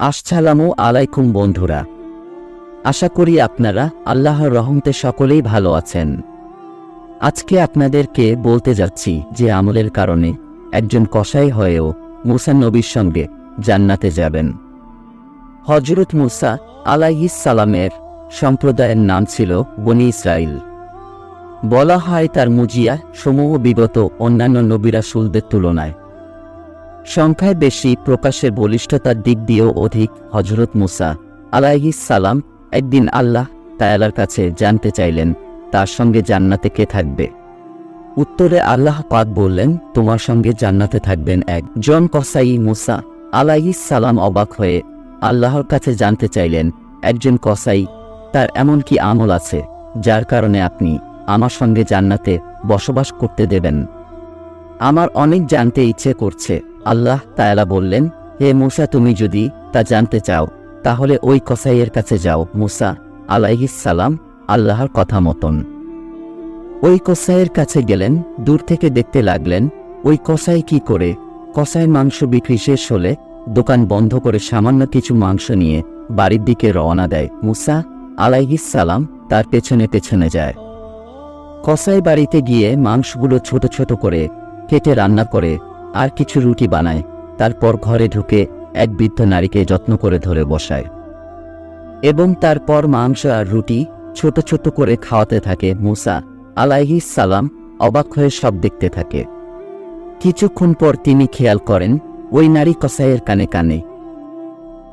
আসসালামু আলাইকুম বন্ধুরা। আশা করি আপনারা আল্লাহর রহমতে সকলেই ভালো আছেন। আজকে আপনাদেরকে বলতে যাচ্ছি যে আমলের কারণে একজন কসাই হয়েও মুসা নবীর সঙ্গে জান্নাতে যাবেন। হজরত মুসা আলাইহিস সালামের সম্প্রদায়ের নাম ছিল বনি ইসরাইল বলা হয় তার মুজিয়া সমূহ বিগত অন্যান্য নবিরাসুলদের তুলনায় সংখ্যায় বেশি প্রকাশের বলিষ্ঠতার দিক দিয়েও অধিক হজরত মুসা আলাইহিস সালাম একদিন আল্লাহ তায়ালার কাছে জানতে চাইলেন, তার সঙ্গে জান্নাতে কে থাকবে? উত্তরে আল্লাহ পাক বললেন, তোমার সঙ্গে জান্নাতে থাকবেন এক। জন কসাই মুসা আলাইহিস সালাম অবাক হয়ে আল্লাহর কাছে জানতে চাইলেন, একজন কসাই, তার এমন কি আমল আছে, যার কারণে আপনি আমার সঙ্গে জান্নাতে বসবাস করতে দেবেন? আমার অনেক জানতে ইচ্ছে করছে। আল্লাহ তায়ালা বললেন, হে মুসা, তুমি যদি তা জানতে চাও, তাহলে ওই কসাইয়ের কাছে যাও, মুসা সালাম আল্লাহর কথা মতন। ওই কসাইয়ের কাছে গেলেন, দূর থেকে দেখতে লাগলেন, ওই কসাই কি করে? কসাই মাংস বিক্রি শেষ হলে দোকান বন্ধ করে সামান্য কিছু মাংস নিয়ে বাড়ির দিকে রওনা দেয়, মুসা সালাম তার পেছনে পেছনে যায়। কসাই বাড়িতে গিয়ে মাংসগুলো ছোট ছোট করে কেটে রান্না করে আর কিছু রুটি বানায়, তারপর ঘরে ঢুকে এক বৃদ্ধ নারীকে যত্ন করে ধরে বসায়। এবং তারপর মাংস আর রুটি ছোট ছোট করে খাওয়াতে থাকে মুসা আলাইহিস সালাম অবাক হয়ে সব দেখতে থাকে। কিছুক্ষণ পর তিনি খেয়াল করেন, ওই নারী কসাইয়ের কানে কানে।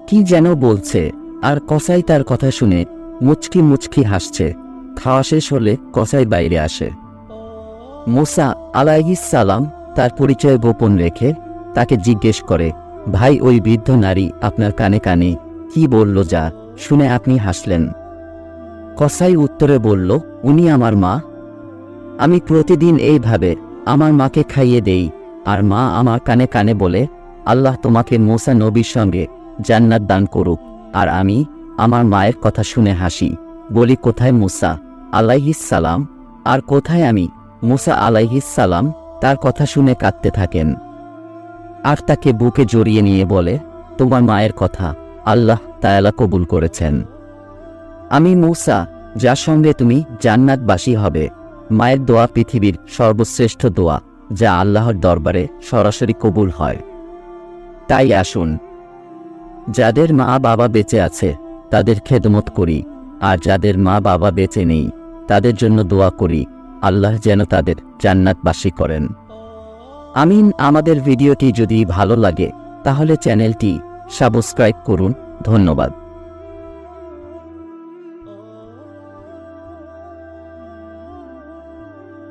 কি যেন বলছে, আর কসাই তার কথা শুনে মুচকি মুচকি হাসছে। খাওয়া শেষ হলে কসাই বাইরে আসে। মুসা আলাইহিস সালাম তার পরিচয় গোপন রেখে তাকে জিজ্ঞেস করে, ভাই, ওই বৃদ্ধ নারী আপনার কানে কানে কি বলল যা শুনে আপনি হাসলেন? কসাই উত্তরে বলল, উনি আমার মা। আমি প্রতিদিন এইভাবে আমার মাকে খাইয়ে দেই আর মা আমার কানে কানে বলে, আল্লাহ তোমাকে মোসা নবীর সঙ্গে জান্নাত দান করুক আর আমি আমার মায়ের কথা শুনে হাসি। বলি, কোথায় মুসা আলাইহিস সালাম? আর কোথায় আমি মুসা আলাইহিস সালাম? তার কথা শুনে কাঁদতে থাকেন। আর তাকে বুকে জড়িয়ে নিয়ে বলে, তোমার মায়ের কথা আল্লাহ তায়ালা কবুল করেছেন। আমি মুসা, যার সঙ্গে তুমি জান্নাতবাসী হবে। মায়ের দোয়া পৃথিবীর সর্বশ্রেষ্ঠ দোয়া, যা আল্লাহর দরবারে সরাসরি কবুল হয়। তাই আসুন। যাদের মা বাবা বেঁচে আছে, তাদের খেদমত করি। আর যাদের মা বাবা বেঁচে নেই, তাদের জন্য দোয়া করি। আল্লাহ যেন তাদের জান্নাতবাসী করেন। আমিন, আমাদের ভিডিওটি যদি ভালো লাগে, তাহলে চ্যানেলটি সাবস্ক্রাইব করুন। ধন্যবাদ।